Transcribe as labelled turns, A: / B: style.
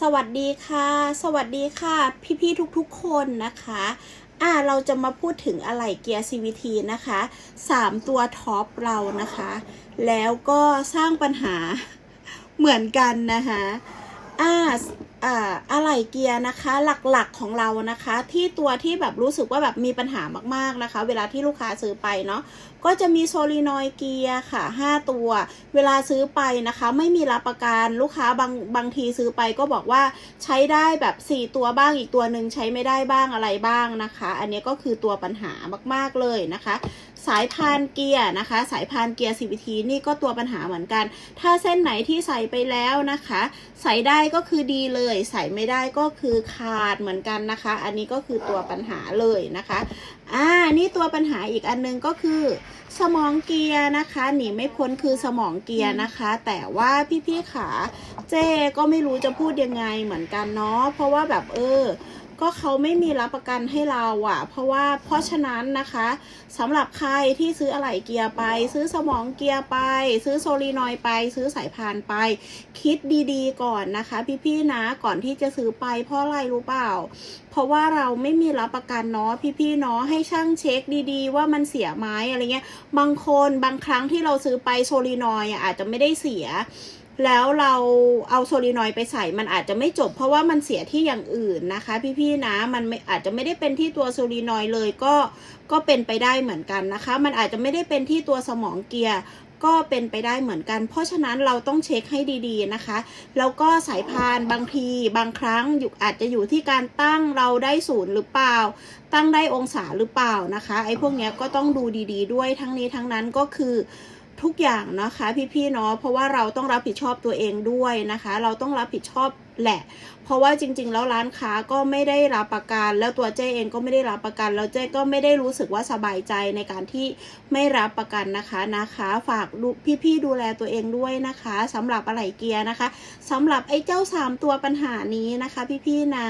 A: สวัสดีค่ะ สวัสดีค่ะ พี่ๆทุกๆคนนะคะอ่าเราจะมาพูดถึงอะไหล่เกียร์ CVT นะคะสามตัวท็อปเรานะคะ แล้วก็สร้างปัญหาเหมือนกันนะคะอ่า อะไหล่เกียร์นะคะหลักๆของเรานะคะ ที่ตัวที่แบบรู้สึกว่าแบบมีปัญหามากๆนะคะ เวลาที่ลูกค้าซื้อไปเนาะก็จะมีโซลีนอยเกียร์ค่ะ 5 ตัว เวลาซื้อไปนะคะ ไม่มีรับประกันลูกค้าบางบางทีซื้อไปก็บอกว่าใช้ได้แบบ 4 ตัวบ้างอีกตัวหนึ่งใช้ไม่ได้บ้างอะไรบ้างนะคะ อันนี้ก็คือตัวปัญหามากๆเลยนะคะ สายพานเกียร์นะคะ สายพานเกียร์ CVT นี่ก็ตัวปัญหาเหมือนกัน ถ้าเส้นไหนที่ใส่ไปแล้วนะคะ ใส่ได้ก็คือดีเลยใส่ไม่ได้ก็คือขาดเหมือนกันนะคะ อันนี้ก็คือตัวปัญหาเลยนะคะอ่านี่ตัวปัญหาอีกอันนึงก็คือ สมองเกียร์นะคะหนีไม่พ้นคือสมองเกียร์นะคะ แต่ว่าพี่ๆขาเจก็ไม่รู้จะพูดยังไงเหมือนกันเนาะเพราะว่าแบบเออ ก็เขาไม่มีรับประกันให้เราอะเพราะว่าเพราะฉะนั้นนะคะสำหรับใครที่ซื้ออะไหล่เกียร์ไป ซื้อสมองเกียร์ไป ซื้อโซลีนอยไป ซื้อสายพานไป คิดดีๆก่อนนะคะ พี่ๆนะก่อนที่จะซื้อไปเพราะอะไรรู้เปล่า เพราะว่าเราไม่มีรับประกันเนาะพี่ๆเนาะให้ช่างเช็คดีๆ ว่ามันเสียไหมอะไรเงี้ยบางคนบางครั้งที่เราซื้อไปโซลีนอยอาจจะไม่ได้เสีย แล้วเราเอาโซลีนอยด์ไปใส่มันอาจจะไม่จบ เพราะว่ามันเสียที่อย่างอื่นนะคะ พี่ๆนะมันมอาจจะไม่ได้เป็นที่ตัวโซลีนอยด์เลยก็ก็เป็นไปได้เหมือนกันนะคะ มันอาจจะไม่ได้เป็นที่ตัวสมองเกียร์ก็เป็นไปได้เหมือนกัน เพราะฉะนั้นเราต้องเช็คให้ดีๆนะคะ แล้วก็สายพานบางทีบางครั้งอยู่อาจจะอยู่ที่การตั้งเราได้ศูนย์หรือเปล่า ตั้งได้องศาหรือเปล่านะคะ ไอ้พวกเนี้ยก็ต้องดูดีๆ ด้วยทั้งนี้ทั้งนั้นก็คือ ทุกอย่างนะคะพี่ๆเนาะเพราะว่าเราต้องรับผิดชอบตัวเองด้วยนะคะ เราต้องรับผิดชอบแหละ เพราะว่าจริง ๆ แล้วร้านค้าก็ไม่ได้รับประกัน แล้วตัวเจ้เองก็ไม่ได้รับประกัน แล้วเจ้ก็ไม่ได้รู้สึกว่าสบายใจในการที่ไม่รับประกันนะคะนะคะ ฝากพี่ๆดูแลตัวเองด้วยนะคะสำหรับอะไหล่เกียร์นะคะสำหรับไอ้เจ้าสามตัวปัญหานี้นะคะ พี่ๆนะ